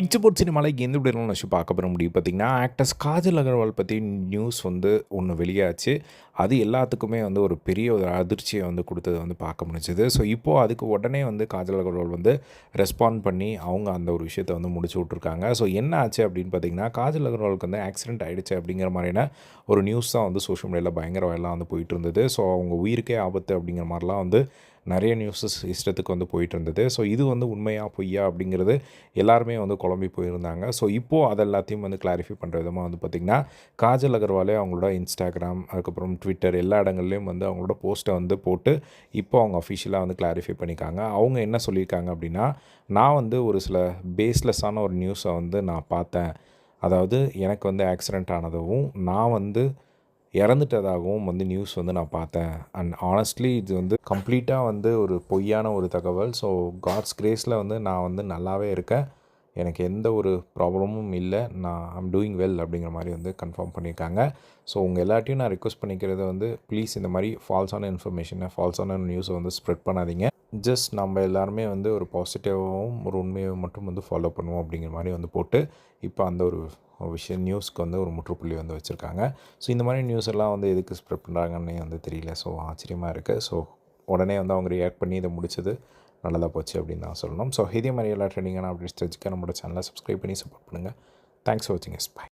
இச்சபோட் சினிமாவில் எந்த இப்படி நினச்சி பார்க்க போகிற முடியும். பார்த்தீங்கன்னா ஆக்டர்ஸ் காஜல் அகர்வால் பற்றி நியூஸ் வந்து ஒன்று வெளியாச்சு. அது எல்லாத்துக்குமே வந்து ஒரு பெரிய ஒரு அதிர்ச்சியை வந்து கொடுத்தது வந்து பார்க்க முடிஞ்சுது. ஸோ இப்போது அதுக்கு உடனே வந்து காஜல் அகர்வால் வந்து ரெஸ்பாண்ட் பண்ணி அவங்க அந்த ஒரு விஷயத்தை வந்து முடிச்சு விட்ருக்காங்க ஸோ என்ன ஆச்சு அப்படின்னு பார்த்தீங்கன்னா காஜல் அகர்வாலுக்கு வந்து ஆக்சிடென்ட் ஆகிடுச்சு அப்படிங்கிற மாதிரியான ஒரு நியூஸ் தான் வந்து சோஷியல் மீடியாவில் பயங்கர வயலாக வந்து போயிட்டு இருந்தது. ஸோ அவங்க உயிருக்கே ஆபத்து அப்படிங்கிற மாதிரிலாம் வந்து நிறைய நியூஸஸ் இஷ்டத்துக்கு வந்து போயிட்டு இருந்தது ஸோ இது வந்து உண்மையாக பொய்யா அப்படிங்கிறது எல்லாருமே வந்து குழம்பி போயிருந்தாங்க. ஸோ இப்போது அது எல்லாத்தையும் வந்து கிளாரிஃபை பண்ணுற விதமாக வந்து பார்த்திங்கன்னா காஜல் அகர்வாலே அவங்களோட இன்ஸ்டாகிராம் அதுக்கப்புறம் ட்விட்டர் எல்லா இடங்கள்லையும் வந்து அவங்களோட போஸ்ட்டை வந்து போட்டு இப்போ அவங்க அஃபிஷியலாக வந்து கிளாரிஃபை பண்ணியிருக்காங்க அவங்க என்ன சொல்லியிருக்காங்க அப்படின்னா நான் வந்து ஒரு சில பேஸ்லெஸ்ஸான ஒரு நியூஸை வந்து நான் பார்த்தேன். அதாவது எனக்கு வந்து ஆக்சிடெண்ட் ஆனதும் நான் வந்து இறந்துட்டதாகவும் வந்து நியூஸ் வந்து நான் பார்த்தேன். அண்ட் ஆனஸ்ட்லி இது வந்து கம்ப்ளீட்டாக வந்து ஒரு பொய்யான ஒரு தகவல். ஸோ காட்ஸ் கிரேஸில் வந்து நான் வந்து நல்லாவே இருக்கேன். எனக்கு எந்த ஒரு ப்ராப்ளமும் இல்லை. நான் ஐம் டூயிங் வெல் அப்படிங்கிற மாதிரி வந்து கன்ஃபார்ம் பண்ணியிருக்காங்க. ஸோ உங்கள் எல்லாத்தையும் நான் ரிக்வஸ்ட் பண்ணிக்கிறது வந்து ப்ளீஸ் இந்த மாதிரி ஃபால்ஸான இன்ஃபர்மேஷனை ஃபால்ஸான நியூஸை வந்து ஸ்ப்ரெட் பண்ணாதீங்க. ஜஸ்ட் நம்ம எல்லாருமே வந்து ஒரு பாசிட்டிவாகவும் ஒரு உண்மையை மட்டும் வந்து ஃபாலோ பண்ணுவோம் அப்படிங்கிற மாதிரி வந்து போட்டு இப்போ அந்த ஒரு விஷயம் நியூஸ்க்கு வந்து ஒரு முற்றுப்புள்ளி வந்து வச்சுருக்காங்க. ஸோ இந்த மாதிரி நியூஸ் எல்லாம் வந்து எதுக்கு ஸ்ப்ரெட் பண்ணுறாங்கன்னு வந்து தெரியல. ஸோ ஆச்சரியமாக இருக்குது ஸோ உடனே வந்து அவங்க ரியாக்ட் பண்ணி இதை முடிச்சது நல்லதாக போச்சு அப்படின்னு தான் சொல்லணும். ஸோ இதே மாதிரி எல்லா ட்ரெண்டிங்கான அப்டேட்ஸ் தெரிஞ்சுக்க நம்மளோட சேனலை சப்ஸ்கிரைப் பண்ணி சப்போர்ட் பண்ணுங்கள் தேங்க்ஸ் ஃபார் வாட்சிங் எஸ் பாய்